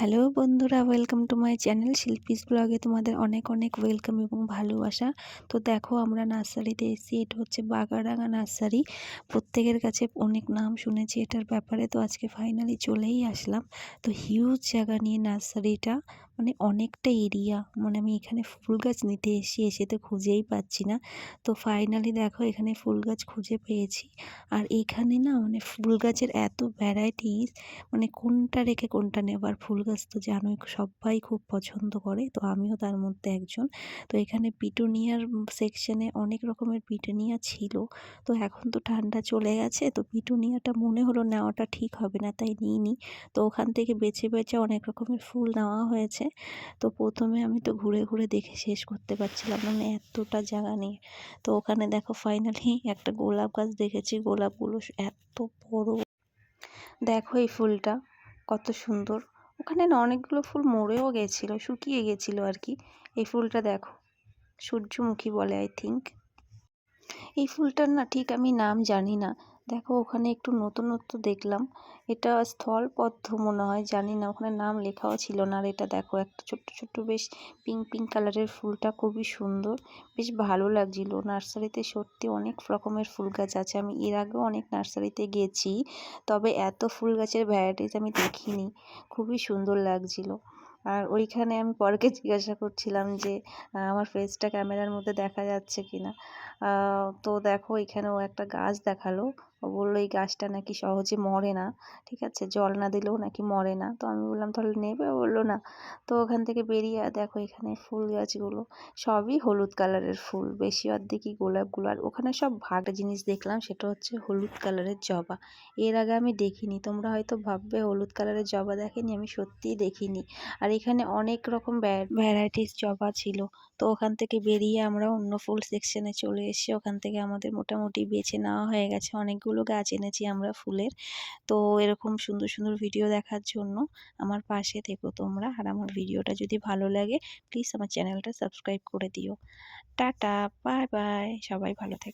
Hello বন্ধুরা, welcome to my channel Shilpi's ব্লগে তোমাদের অনেক অনেক ওয়েলকাম এবং ভালোবাসা। তো দেখো আমরা নার্সারিতে এসেছি, এটা হচ্ছে বাগারাঙা নার্সারি। প্রত্যেকের কাছে অনেক নাম শুনেছি এটার ব্যাপারে, তো আজকে ফাইনালি চলেই আসলাম। তো হিউজ জায়গা নিয়ে নার্সারিটা। মানে অনেকটা এরিয়া। মানে আমি এখানে ফুল গাছ নিতে এসে এসে তো খুঁজেই পাচ্ছি না। তো ফাইনালি দেখো এখানে ফুল গাছ খুঁজে পেয়েছি। আর এখানে না মানে ফুল গাছের এত ভ্যারাইটিস মানে কোনটা রেখে কোনটা নেবার ফুল গাছ তো জানোই, সবাই খুব পছন্দ করে। তো আমিও তার মধ্যে একজন। তো এখানে পিটুনিয়ার সেকশনে অনেক রকমের পিটুনিয়া ছিল। তো এখন তো ঠান্ডা চলে গেছে। তো পিটুনিয়াটা মনে হলো নেওয়াটা ঠিক হবে না, তাই নিই নিইনি। তো ওখান থেকে বেছে বেছে অনেক রকমের ফুল নেওয়া হয়েছে। তো প্রথমে আমি তো ঘুরে ঘুরে দেখে শেষ করতে পারছিলাম না মানে এতটা জায়গা নেই। তো ওখানে দেখো ফাইনালি একটা গোলাপ গাছ দেখেছি, গোলাপগুলো এত বড়। দেখো এই ফুলটা, কত সুন্দর। ওখানে না অনেকগুলো ফুল মরেও গেছিল, শুকিয়ে গেছিল আর কি। এই ফুলটা দেখো, সূর্যমুখী বলে আই থিঙ্ক এই ফুলটার না ঠিক আমি নাম জানি না। দেখো, ওখানে একটু নতুনত্ব দেখলাম। এটা স্থলপদ্ম মনে হয়, জানি না, ওখানে নাম লেখাও ছিল না। আর এটা দেখো, একটা ছোট্ট ছোট্ট, বেশ পিঙ্ক পিঙ্ক কালারের ফুলটা খুবই সুন্দর। বেশ ভালো লাগছিল। নার্সারিতে সত্যি অনেক রকমের ফুল গাছ আছে। আমি এর আগেও অনেক নার্সারিতে গেছি, তবে এত ফুল গাছের ভ্যারাইটিস আমি দেখিনি। খুবই সুন্দর লাগছিল। আর ওইখানে আমি পরকে জিজ্ঞাসা করছিলাম যে আমার ফেসটা ক্যামেরার মধ্যে দেখা যাচ্ছে কি না তো দেখো, এখানেও একটা গাছ দেখাল। বলল, এই গাছটা নাকি সহজে মরে না, ঠিক আছে? জল না দিলেও নাকি মরে না। তো আমি বললাম, তাহলে নেবে? ও বলল, না। তো ওখান থেকে বেরিয়ে দেখো এখানে ফুল গাছগুলো, সবই হলুদ কালারের ফুল, বেশি অর্ধেকই গোলাপগুলো। আর ওখানে সব ভাগটা জিনিস দেখলাম, সেটা হচ্ছে হলুদ কালারের জবা। এর আগে আমি দেখিনি, তোমরা হয়তো ভাববে হলুদ কালারের জবা দেখেনি, আমি সত্যিই দেখিনি। আর এখানে অনেক রকম ভ্যারাইটিস জবা ছিল। তো ওখান থেকে বেরিয়ে আমরা অন্য ফুল সেকশনে চলে এসে ওখান থেকে আমাদের মোটামুটি বেছে নেওয়া হয়ে গেছে অনেকগুলো গাছ এনেছি আমরা ফুলের। তো এরকম সুন্দর সুন্দর ভিডিও দেখার জন্য আমার পাশে থেকো তোমরা। আর আমার ভিডিওটা যদি ভালো লাগে প্লিজ আমার চ্যানেলটা সাবস্ক্রাইব করে দিও। টাটা বাই বাই সবাই ভালো থেকো।